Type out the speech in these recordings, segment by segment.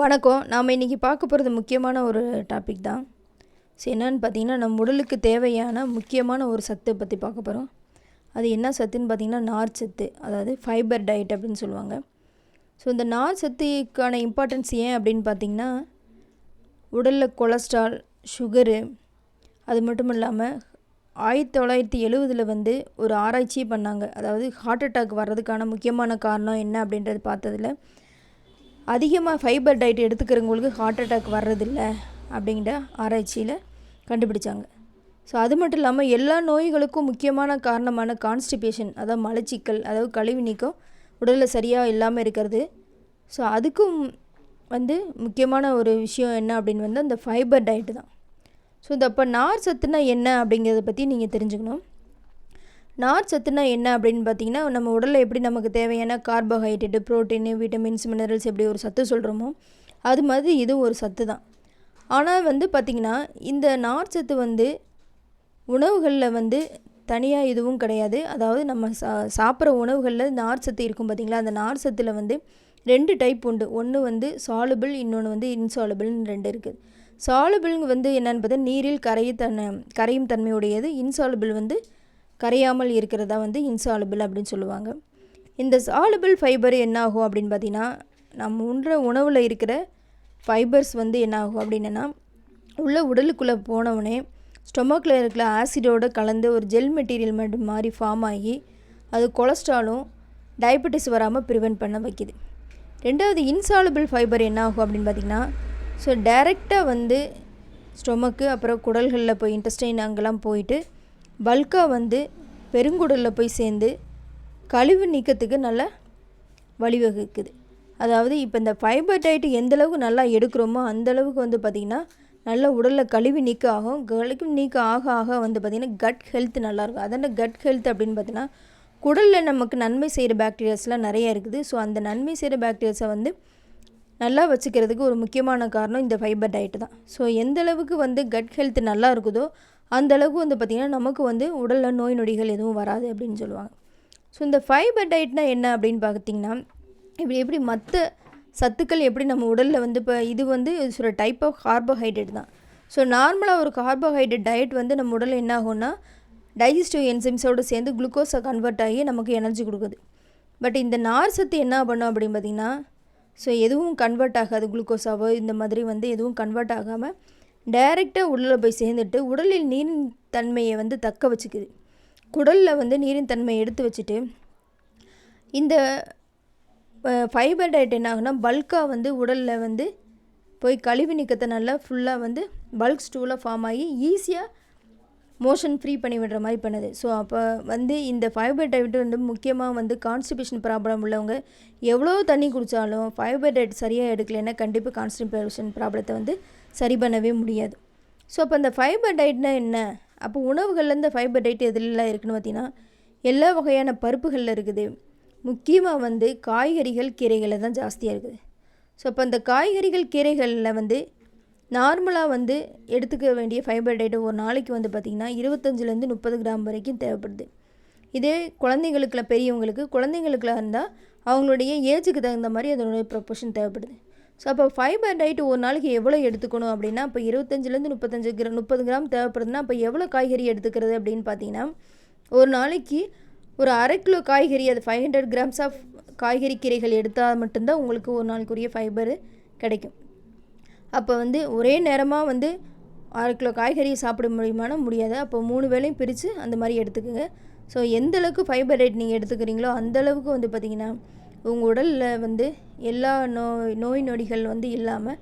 வணக்கம். நாம் இன்றைக்கி பார்க்க போகிறது முக்கியமான ஒரு டாபிக் தான். ஸோ என்னன்னு பார்த்தீங்கன்னா நம்ம உடலுக்கு தேவையான முக்கியமான ஒரு சத்து பற்றி பார்க்க போகிறோம் அது என்ன சத்துன்னு பார்த்தீங்கன்னா நார் சத்து அதாவது ஃபைபர் டயட் அப்படின்னு சொல்லுவாங்க. ஸோ இந்த நார் சத்துக்கான இம்பார்ட்டன்ஸ் ஏன் அப்படின்னு பார்த்தீங்கன்னா உடலில் கொலஸ்ட்ரால் சுகரு அது மட்டும் இல்லாமல் ஆயிரத்தி தொள்ளாயிரத்தி எழுவதில் வந்து ஒரு ஆராய்ச்சியே பண்ணாங்க. அதாவது ஹார்ட் அட்டாக் வர்றதுக்கான முக்கியமான காரணம் என்ன அப்படின்றது பார்த்ததில் அதிகமாக ஃபைபர் டயட் எடுத்துக்கிறவங்களுக்கு ஹார்ட் அட்டாக் வர்றதில்ல அப்படிங்கிற ஆராய்ச்சியில் கண்டுபிடிச்சாங்க. ஸோ அது மட்டும் இல்லாமல் எல்லா நோய்களுக்கும் முக்கியமான காரணமான கான்ஸ்டிபேஷன் அதாவது மலச்சிக்கல் அதாவது கழிவு நீக்கம் உடலில் சரியாக இல்லாமல் இருக்கிறது. ஸோ அதுக்கும் வந்து முக்கியமான ஒரு விஷயம் என்ன அப்படின்னு வந்து அந்த ஃபைபர் டயட்டு தான். ஸோ இந்த அப்போ நார் சத்துனா என்ன அப்படிங்கிறத பற்றி நீங்கள் தெரிஞ்சுக்கணும். நார் சத்துனா என்ன அப்படின்னு பார்த்தீங்கன்னா நம்ம உடலில் எப்படி நமக்கு தேவையான கார்போஹைட்ரேட்டு ப்ரோட்டீனு விட்டமின்ஸ் மினரல்ஸ் எப்படி ஒரு சத்து சொல்கிறோமோ அது மாதிரி இது ஒரு சத்து தான். ஆனால் வந்து பார்த்திங்கன்னா இந்த நார் சத்து வந்து உணவுகளில் வந்து தனியாக எதுவும் கிடையாது. அதாவது நம்ம சா சாப்பிட்ற உணவுகளில் நார் சத்து இருக்கும் பார்த்திங்களா? அந்த நார் சத்தில் வந்து ரெண்டு டைப் உண்டு. ஒன்று வந்து சாலுபிள் இன்னொன்று வந்து இன்சாலுபிள்னு ரெண்டு இருக்குது சாலுபிள்ங்க வந்து என்னென்னு பார்த்தா நீரில் கரைய தன் கரையும் தன்மையுடையது. இன்சாலுபிள் வந்து கரையாமல் இருக்கிறதா வந்து இன்சாலுபிள் அப்படின்னு சொல்லுவாங்க. இந்த சாலுபிள் ஃபைபர் என்னாகும் அப்படின்னு பார்த்தீங்கன்னா நம்ம உண்ற உணவில் இருக்கிற ஃபைபர்ஸ் வந்து என்னாகும் அப்படின்னா உள்ள உடலுக்குள்ளே போனவுடனே ஸ்டொமக்கில் இருக்கிற ஆசிடோடு கலந்து ஒரு ஜெல் மெட்டீரியல் மட்டும் மாதிரி ஃபார்ம் ஆகி அது கொலஸ்ட்ராலும் டயபெட்டிஸ் வராமல் ப்ரிவெண்ட் பண்ண வைக்கிது. ரெண்டாவது இன்சாலுபிள் ஃபைபர் என்ன ஆகும் அப்படின்னு பார்த்திங்கன்னா ஸோ டைரெக்டாக வந்து ஸ்டொமக்கு அப்புறம் குடல்களில் போய் இன்டெஸ்டைன் அங்கெல்லாம் போயிட்டு பல்காக வந்து பெருங்குடலில் போய் சேர்ந்து கழிவு நீக்கத்துக்கு நல்லா வழிவகுக்குது. அதாவது இப்போ இந்த ஃபைபர் டயட்டு எந்தளவுக்கு நல்லா எடுக்கிறோமோ அந்தளவுக்கு வந்து பார்த்திங்கன்னா நல்ல உடலில் கழிவு நீக்க ஆகும். கழிவு நீக்க ஆக ஆக வந்து பார்த்திங்கன்னா கட் ஹெல்த் நல்லாயிருக்கும் அதான கட் ஹெல்த் அப்படின்னு பார்த்தீங்கன்னா குடலில் நமக்கு நன்மை செய்கிற பாக்டீரியாஸ்லாம் நிறையா இருக்குது. ஸோ அந்த நன்மை செய்கிற பாக்டீரியாஸை வந்து நல்லா வச்சுக்கிறதுக்கு ஒரு முக்கியமான காரணம் இந்த ஃபைபர் டயட்டு தான். ஸோ எந்த அளவுக்கு வந்து கட் ஹெல்த் நல்லா இருக்குதோ அந்த அளவுக்கு வந்து பார்த்திங்கன்னா நமக்கு வந்து உடலில் நோய் நொடிகள் எதுவும் வராது அப்படின்னு சொல்லுவாங்க. ஸோ இந்த ஃபைபர் டயட்னால் என்ன அப்படின்னு பார்த்திங்கன்னா இப்படி எப்படி மற்ற சத்துக்கள் எப்படி நம்ம உடலில் வந்து இப்போ இது வந்து ஒரு டைப் ஆஃப் கார்போஹைட்ரேட் தான். ஸோ நார்மலாக ஒரு கார்போஹைட்ரேட் டயட் வந்து நம்ம உடலில் என்ன ஆகும்னா டைஜஸ்டிவ் என்சைம்ஸோடு சேர்ந்து குளுக்கோஸை கன்வெர்ட் ஆகி நமக்கு எனர்ஜி கொடுக்குது. பட் இந்த நார் சத்து என்ன பண்ணும் அப்படின்னு பார்த்திங்கன்னா ஸோ எதுவும் கன்வெர்ட் ஆகாது குளுக்கோஸாவோ இந்த மாதிரி வந்து எதுவும் கன்வெர்ட் ஆகாமல் டைரெக்டாக உடலில் போய் சேர்ந்துட்டு உடலில் நீரின் தன்மையை வந்து தக்க வச்சுக்குது. குடலில் வந்து நீரின் தன்மையை எடுத்து வச்சுட்டு இந்த ஃபைபர் டயட் என்ன ஆகுனா பல்காக வந்து உடலில் வந்து போய் கழிவு நீக்கத்தை நல்லா ஃபுல்லாக வந்து பல்க் ஸ்டூலாக ஃபார்ம் ஆகி ஈஸியாக மோஷன் ஃப்ரீ பண்ணி விடுற மாதிரி பண்ணுது. ஸோ அப்போ வந்து இந்த ஃபைபர் டயட் வந்து முக்கியமாக வந்து கான்ஸ்டிபேஷன் ப்ராப்ளம் உள்ளவங்க எவ்வளோ தண்ணி குடித்தாலும் ஃபைபர் டயட் சரியாக எடுக்கலைன்னா கண்டிப்பாக கான்ஸ்டிபேஷன் ப்ராப்ளத்தை வந்து சரி பண்ணவே முடியாது. ஸோ அப்போ அந்த ஃபைபர் டயட்னா என்ன? அப்போ உணவுகள்லேருந்து ஃபைபர் டயட் எதுலலாம் இருக்குதுன்னு பார்த்தீங்கன்னா எல்லா வகையான பருப்புகளில் இருக்குது. முக்கியமாக வந்து காய்கறிகள் கீரைகளில் தான் ஜாஸ்தியாக இருக்குது. ஸோ அப்போ அந்த காய்கறிகள் கீரைகளில் வந்து நார்மலாக வந்து எடுத்துக்க வேண்டிய ஃபைபர் டயட் ஒரு நாளைக்கு வந்து பார்த்திங்கன்னா இருபத்தஞ்சிலேருந்து முப்பது கிராம் வரைக்கும் தேவைப்படுது. இதே குழந்தைங்களுக்குல பெரியவங்களுக்கு குழந்தைங்களுக்குலாம் இருந்தால் அவங்களுடைய ஏஜுக்கு தகுந்த மாதிரி அதனுடைய ப்ரொப்போர்ஷன் தேவைப்படுது. ஸோ அப்போ ஃபைபர் டயட் ஒரு நாளைக்கு எவ்வளோ எடுத்துக்கணும் அப்படின்னா இப்போ இருபத்தஞ்சிலேருந்து முப்பத்தஞ்சு கிரா முப்பது கிராம் தேவைப்படுதுன்னா அப்போ எவ்வளோ காய்கறி எடுத்துக்கிறது அப்படின்னு பார்த்தீங்கன்னா ஒரு நாளைக்கு ஒரு அரை கிலோ காய்கறி அது ஃபைவ் ஹண்ட்ரட் கிராம்ஸ் ஆஃப் காய்கறி கீரைகள் எடுத்தால் மட்டும்தான் உங்களுக்கு ஒரு நாளைக்குரிய ஃபைபர் கிடைக்கும். அப்போ வந்து ஒரே நேரமாக வந்து அரை கிலோ காய்கறி சாப்பிட முடியுமானா முடியாது. அப்போ மூணு வேலையும் பிரித்து அந்த மாதிரி எடுத்துக்கோங்க. ஸோ எந்தளவுக்கு ஃபைபர் ரேட் நீங்கள் எடுத்துக்கிறீங்களோ அந்த அளவுக்கு வந்து பார்த்திங்கன்னா உங்கள் உடலில் வந்து எல்லா நோய் நோய் நொடிகள் வந்து இல்லாமல்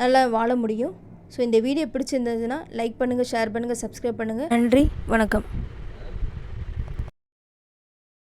நல்லா வாழ முடியும். ஸோ இந்த வீடியோ பிடிச்சிருந்ததுன்னா லைக் பண்ணுங்கள் ஷேர் பண்ணுங்கள் சப்ஸ்கிரைப் பண்ணுங்கள் நன்றி வணக்கம்.